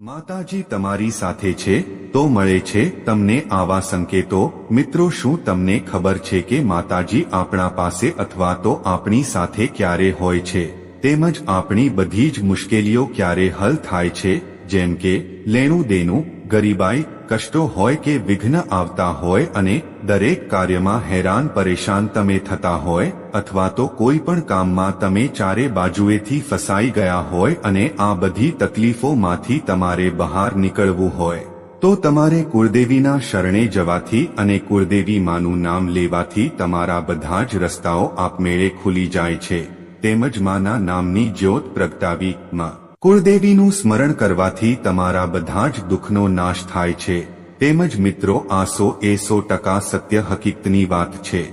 માતાજી તમારી સાથે છે તો મળે છે તમને આવા સંકેતો. મિત્રો, શું તમને ખબર છે કે માતાજી આપણા પાસે અથવા તો આપણી સાથે ક્યારે હોય છે? તેમજ આપણી બધી જ મુશ્કેલીઓ ક્યારે હલ થાય છે? જેમ કે લેણું દેનું ગરીબાઈ, કષ્ટો હોય કે વિઘ્ન આવતા હોય અને દરેક કાર્યમાં હેરાન, પરેશાન તમે થતા હોય અથવા તો કોઈ પણ કામમાં તમે ચારે બાજુએથી ફસાઈ ગયા હોય અને આ બધી તકલીફોમાંથી તમારે બહાર નીકળવું હોય. તો તમારે કુળદેવીના શરણે જવાથી અને કુળદેવી માનું નામ લેવાથી તમારા બધા જ રસ્તાઓ આપમેળે ખુલી જાય છે. તેમજ માના નામની જ્યોત પ્રગટાવી માં. કુળદેવીનું સ્મરણ કરવાથી તમારા બધા જ દુઃખનો નાશ થાય છે. તેમજ મિત્રો, આ સો એ સો ટકા સત્ય હકીકતની વાત છે.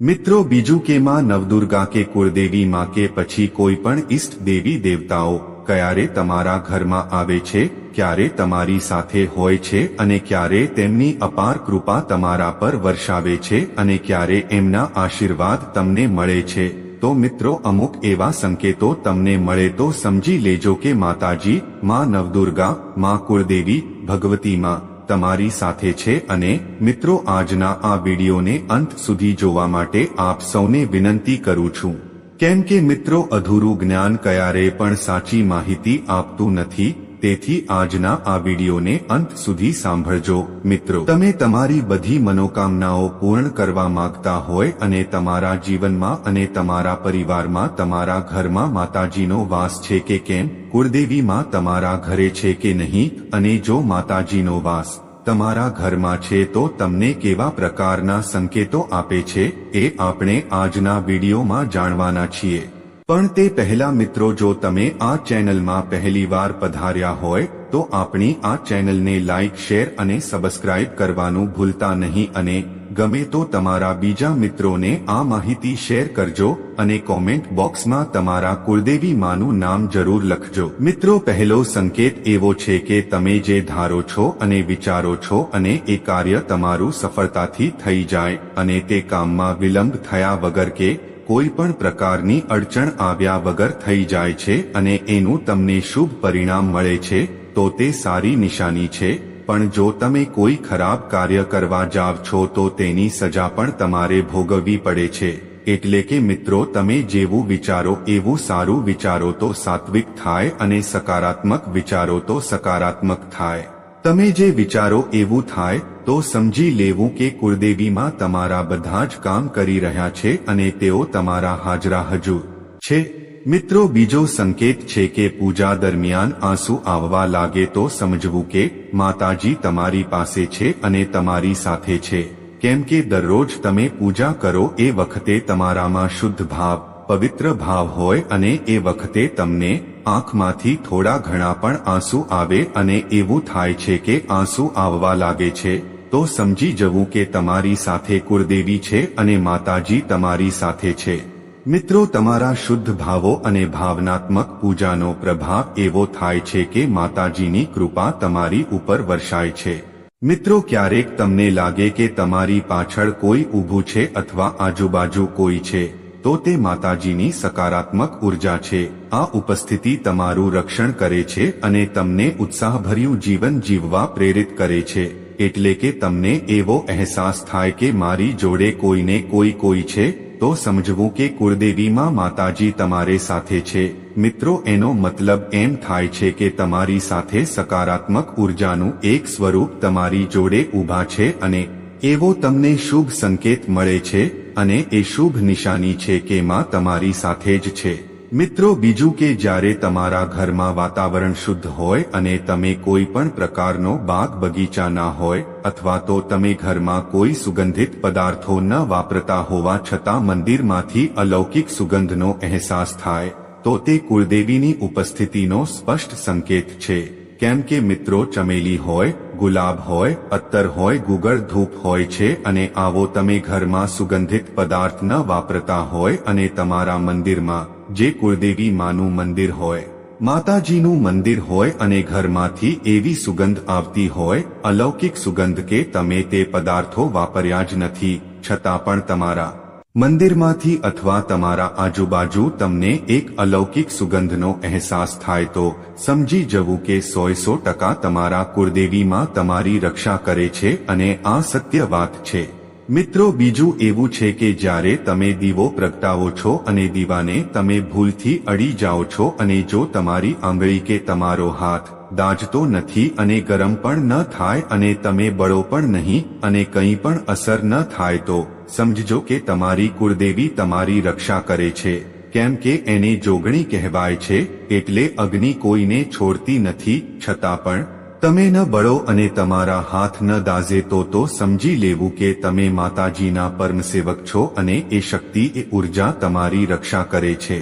મિત્રો, બીજું કે માં નવદુર્ગા કે કુળદેવી માં કે પછી કોઈ પણ ઈષ્ટ દેવી દેવતાઓ, ક્યારે તમારા ઘરમાં આવે છે, ક્યારે તમારી સાથે હોય છે અને ક્યારે તેમની અપાર કૃપા તમારા પર વર્ષાવે છે અને ક્યારે એમના આશીર્વાદ તમને મળે છે. તો મિત્રો, અમુક એવા સંકેતો તમને મળે તો સમજી લેજો કે માતાજી, માં નવદુર્ગા, માં કુળદેવી, ભગવતી માં તમારી સાથે છે અને મિત્રો, આજના આ વિડીયોને અંત સુધી જોવા માટે આપ સૌને વિનંતી કરું છું. કેમ કે મિત્રો, અધૂરું જ્ઞાન કયારે પણ સાચી માહિતી આપતું નથી તેથી આજના આ વિડીયોને અંત સુધી સાંભળજો. મિત્રો, તમે તમારી બધી મનોકામનાઓ પૂર્ણ કરવા માંગતા હોય અને તમારા જીવનમાં અને તમારા પરિવારમાં તમારા ઘરમાં માતાજીનો વાસ છે કે કેમ, કુળદેવીમાં તમારા ઘરે છે કે નહીં, અને જો માતાજીનો વાસ તમારા ઘરમાં છે તો તમને કેવા પ્રકારના સંકેતો આપે છે, એ આપણે આજના વિડીયોમાં જાણવાના છીએ. પણ તે પહેલા મિત્રો જો તમે આ ચેનલમાં પહેલીવાર પધાર્યા હોય, તો આપણી આ ચેનલને લાઇક શેર અને સબસ્ક્રાઇબ કરવાનું ભૂલતા નહીં અને ગમે તો તમારા બીજા મિત્રોને આ માહિતી શેર કરજો અને કોમેન્ટ બોક્સમાં તમારા કુળદેવી માનું નામ જરૂર લખજો. મિત્રો, પહેલો સંકેત એવો છે કે તમે જે ધારો છો અને વિચારો છો અને એ કાર્ય તમારું સફળતાથી થઈ જાય અને તે કામમાં વિલંબ થયા વગર કે કોઈ પણ પ્રકારની અડચણ આવ્યા વગર થઈ જાય છે અને એનું તમને શુભ પરિણામ મળે છે, તો તે સારી નિશાની છે, પણ જો તમે કોઈ ખરાબ કાર્ય કરવા જાવ છો તો તેની સજા પણ તમારે ભોગવવી પડે છે. એટલે કે મિત્રો, તમે જેવું વિચારો એવું સારું વિચારો તો સાત્વિક થાય અને સકારાત્મક વિચારો તો સકારાત્મક થાય. તમે જે વિચારો એવું થાય તો સમજી લેવું કે કુળદેવીમાં તમારા બધા જ કામ કરી રહ્યા છે અને તેઓ તમારા હાજરા હજુ છે. મિત્રો, બીજો સંકેત છે કે પૂજા દરમિયાન આંસુ આવવા લાગે તો સમજવું કે માતાજી તમારી પાસે છે અને તમારી સાથે છે. કેમ કે દરરોજ તમે પૂજા કરો એ વખતે તમારામાં શુદ્ધ ભાવ, પવિત્ર ભાવ હોય અને એ વખતે તમને આંખમાંથી થોડા ઘણા પણ આંસુ આવે અને એવું થાય છે કે આંસુ આવવા લાગે છે. તો સમજી જવું કે તમારી સાથે કુળદેવી છે અને માતાજી તમારી સાથે છે. મિત્રો, તમારા શુદ્ધ ભાવો અને ભાવનાત્મક પૂજાનો પ્રભાવ એવો થાય છે કે માતાજીની કૃપા તમારી ઉપર વર્ષાય છે. મિત્રો, ક્યારેક તમને લાગે કે તમારી પાછળ કોઈ ઊભું છે અથવા આજુબાજુ કોઈ છે, તો તે માતાજીની સકારાત્મક ઊર્જા છે. આ ઉપસ્થિતિ તમારું રક્ષણ કરે છે અને તમને ઉત્સાહભર્યું જીવન જીવવા પ્રેરિત કરે છે. એટલે કે તમને એવો અહેસાસ થાય કે મારી જોડે કોઈને કોઈ કોઈ છે, તો સમજવું કે કુળદેવીમાં માતાજી તમારે સાથે છે. મિત્રો, એનો મતલબ એમ થાય છે કે તમારી સાથે સકારાત્મક ઉર્જાનું એક સ્વરૂપ તમારી જોડે ઊભા છે અને એવો તમને શુભ સંકેત મળે છે અને એ શુભ નિશાની છે કે માં તમારી સાથે જ છે. મિત્રો, બીજું કે જ્યારે તમારા ઘરમાં વાતાવરણ શુદ્ધ હોય અને તમે કોઈ પણ પ્રકારનો બાગ બગીચા ના હોય, અથવા તો તમે ઘરમાં કોઈ સુગંધિત પદાર્થો ન વાપરતા હોવા છતાં મંદિરમાંથી અલૌકિક સુગંધનો અહેસાસ થાય, તો તે કુળદેવીની ઉપસ્થિતિનો સ્પષ્ટ સંકેત છે. કેમ કે મિત્રો, ચમેલી હોય, ગુલાબ હોય, અત્તર હોય, ગુગળ ધૂપ હોય છે અને આવો તમે ઘરમાં સુગંધિત પદાર્થ ન વાપરતા હોય અને તમારા મંદિરમાં જે કુળદેવી માનું મંદિર હોય, માતાજીનું મંદિર હોય અને ઘરમાંથી એવી સુગંધ આવતી હોય, અલૌકિક સુગંધ કે તમે તે પદાર્થો વાપર્યા જ નથી, છતાં પણ તમારા મંદિરમાંથી અથવા તમારા આજુબાજુ તમને એક અલૌકિક સુગંધનો અહેસાસ થાય તો, સમજી જવું કે સોયસો ટકા તમારા કુળદેવીમાં તમારી રક્ષા કરે છે અને આ સત્ય વાત છે. મિત્રો, બીજું એવું છે કે જ્યારે તમે દીવો પ્રગટાવો છો અને દીવાને તમે ભૂલથી અડી જાઓ છો અને જો તમારી આંગળી કે તમારો હાથ દાજતો નથી અને ગરમ પણ ન થાય અને તમે બળો પણ નહીં અને કંઈ પણ અસર ન થાય તો સમજજો કે તમારી કુળદેવી તમારી રક્ષા કરે છે. કેમ કે એને જોગણી કહેવાય છે, એટલે અગ્નિ કોઈને છોડતી નથી, છતાં પણ તમે ન બળો અને તમારા હાથ ન દાઝે તો તો સમજી લેવું કે તમે માતાજીના પરમસેવક છો અને એ શક્તિ, એ ઊર્જા તમારી રક્ષા કરે છે.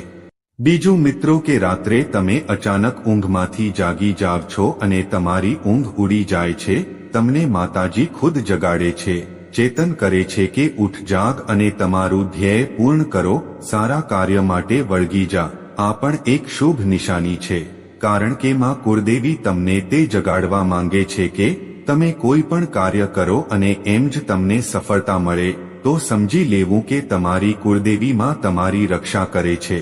બીજું મિત્રો કે રાત્રે તમે અચાનક ઊંઘમાંથી જાગી જાવ છો અને તમારી ઊંઘ ઉડી જાય છે, તમને માતાજી ખુદ જગાડે છે, ચેતન કરે છે કે ઉઠ જાગ અને તમારું ધ્યેય પૂર્ણ કરો, સારા કાર્ય માટે વળગી જા. આ પણ એક શુભ નિશાની છે. કારણ કે માં કુળદેવી તમને તે જગાડવા માંગે છે કે તમે કોઈ પણ કાર્ય કરો અને એમ જ તમને સફળતા મળે, તો સમજી લેવું કે તમારી કુળદેવીમાં તમારી રક્ષા કરે છે.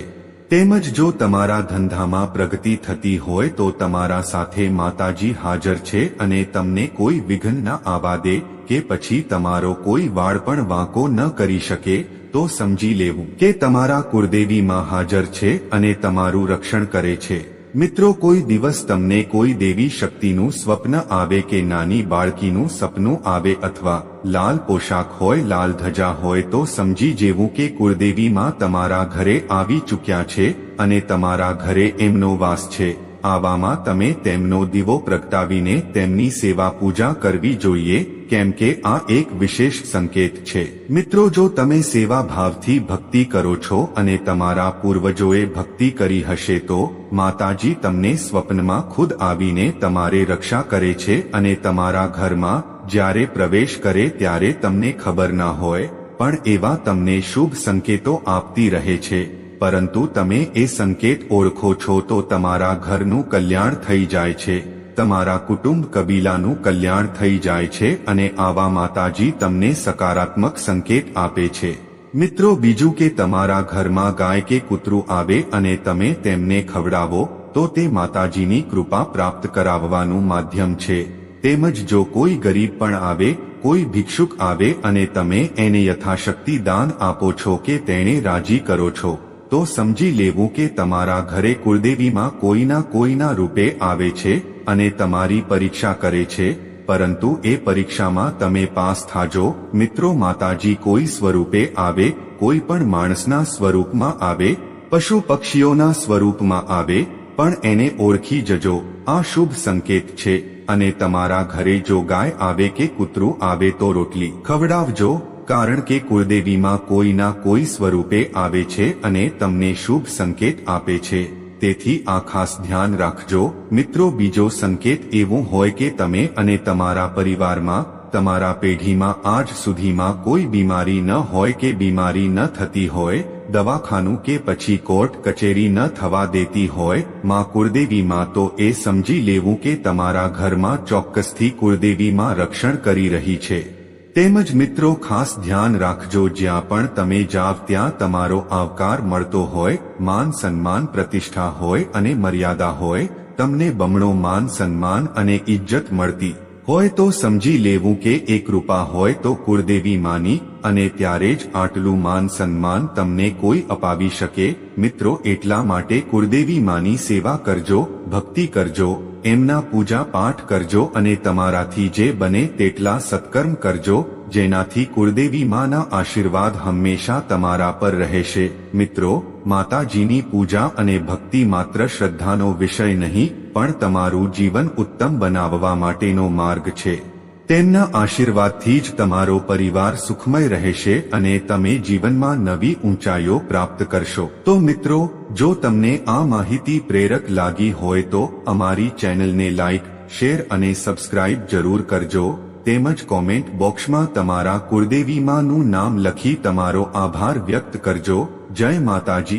તેમજ જો તમારા ધંધામાં પ્રગતિ થતી હોય તો તમારા સાથે માતાજી હાજર છે અને તમને કોઈ વિઘ્ન ન આવા દે કે પછી તમારો કોઈ વાળ પણ વાંકો ન કરી શકે, તો સમજી લેવું કે તમારા કુળદેવીમાં હાજર છે અને તમારું રક્ષણ કરે છે. મિત્રો, કોઈ દિવસ તમને કોઈ દેવી શક્તિનું સ્વપ્ન આવે કે નાની બાળકીનું સપનું આવે અથવા લાલ પોશાક હોય, લાલ ધજા હોય, તો સમજી જેવું કે કુળદેવીમાં તમારા ઘરે આવી ચૂક્યા છે અને તમારા ઘરે એમનો વાસ છે. આવામાં તમે તેમનો દીવો પ્રગટાવીને તેમની સેવા પૂજા કરવી જોઈએ, કેમ કે આ એક વિશેષ સંકેત છે. મિત્રો, જો તમે સેવા ભાવથી ભક્તિ કરો છો અને તમારા પૂર્વજોએ ભક્તિ કરી હશે તો માતાજી તમને સ્વપ્નમાં ખુદ આવીને તમારે રક્ષા કરે છે અને તમારા ઘરમાં જ્યારે પ્રવેશ કરે ત્યારે તમને ખબર ના હોય, પણ એવા તમને શુભ સંકેતો આપતી રહે છે. પરંતુ તમે એ સંકેત ઓળખો છો તો તમારા ઘરનું કલ્યાણ થઈ જાય છે. તમારા કુટુંબ કબીલાનું કલ્યાણ થઈ જાય છે અને આવા માતાજી તમને સકારાત્મક સંકેત આપે છે. મિત્રો, બીજું કે તમારા ઘરમાં ગાય કે કૂતરું આવે અને તમે તેમને ખવડાવો, તો તે માતાજીની કૃપા પ્રાપ્ત કરાવવાનું માધ્યમ છે. તેમજ જો કોઈ ગરીબ પણ આવે, કોઈ ભિક્ષુક આવે અને તમે એને યથાશક્તિ દાન આપો છો કે તેણે રાજી કરો છો. તો સમજી લેવું કે તમારા ઘરે કુળદેવીમાં કોઈના કોઈના રૂપે આવે છે અને તમારી પરીક્ષા કરે છે, પરંતુ એ પરીક્ષામાં તમે પાસ થાજો. મિત્રો, માતાજી કોઈ સ્વરૂપે આવે, કોઈ પણ માણસના સ્વરૂપમાં આવે, પશુ પક્ષીઓના સ્વરૂપમાં આવે, પણ એને ઓળખી જજો. આ શુભ સંકેત છે અને તમારા ઘરે જો ગાય આવે કે કૂતરું આવે તો રોટલી ખવડાવજો. કારણ કે કુળદેવીમાં કોઈના કોઈ સ્વરૂપે આવે છે અને તમને શુભ સંકેત આપે છે. તેથી આ ખાસ ધ્યાન રાખજો. મિત્રો, બીજો સંકેત એવું હોય કે તમે અને તમારા પરિવારમાં, તમારા પેઢીમાં આજ સુધીમાં કોઈ બીમારી ન હોય કે બીમારી ન થતી હોય, દવાખાનું કે પછી કોર્ટ કચેરી ન થવા દેતી હોય, માં કુળદેવીમાં તો એ સમજી લેવું કે તમારા ઘરમાં ચોક્કસથી કુળદેવીમાં રક્ષણ કરી રહી છે. તેમજ મિત્રો, ખાસ ધ્યાન રાખજો, જ્યાં પણ તમે જાવ, ત્યાં તમારો આવકાર મળતો હોય, માન સન્માન પ્રતિષ્ઠા હોય અને મર્યાદા હોય, તમને બમણો માન સન્માન અને ઇજ્જત મળતી. હોય તો સમજી લેવું કે એ કૃપા હોય તો કુળદેવી માની અને ત્યારે જ આટલું માન સન્માન તમને કોઈ અપાવી શકે. મિત્રો, એટલા માટે કુળદેવી માની સેવા કરજો, ભક્તિ કરજો, એમના પૂજા પાઠ કરજો અને તમારાથી જે બને તેટલા સત્કર્મ કરજો. જેનાથી કુળદેવી માના આશીર્વાદ હંમેશા તમારા પર રહેશે. મિત્રો, માતાજીની પૂજા અને ભક્તિ માત્ર શ્રદ્ધાનો વિષય નહીં, પણ તમારું જીવન ઉત્તમ બનાવવા માટેનો માર્ગ છે. તેમના આશીર્વાદથી જ તમારો પરિવાર સુખમય રહેશે અને તમે જીવનમાં નવી ઊંચાઈઓ પ્રાપ્ત કરશો. તો મિત્રો, જો તમને આ માહિતી પ્રેરક લાગી હોય તો અમારી ચેનલને લાઇક શેર અને સબસ્ક્રાઇબ જરૂર કરજો. તેમજ કોમેન્ટ બોક્સમાં તમારા કુળદેવીમાંનું નામ લખી તમારો આભાર વ્યક્ત કરજો. જય માતાજી.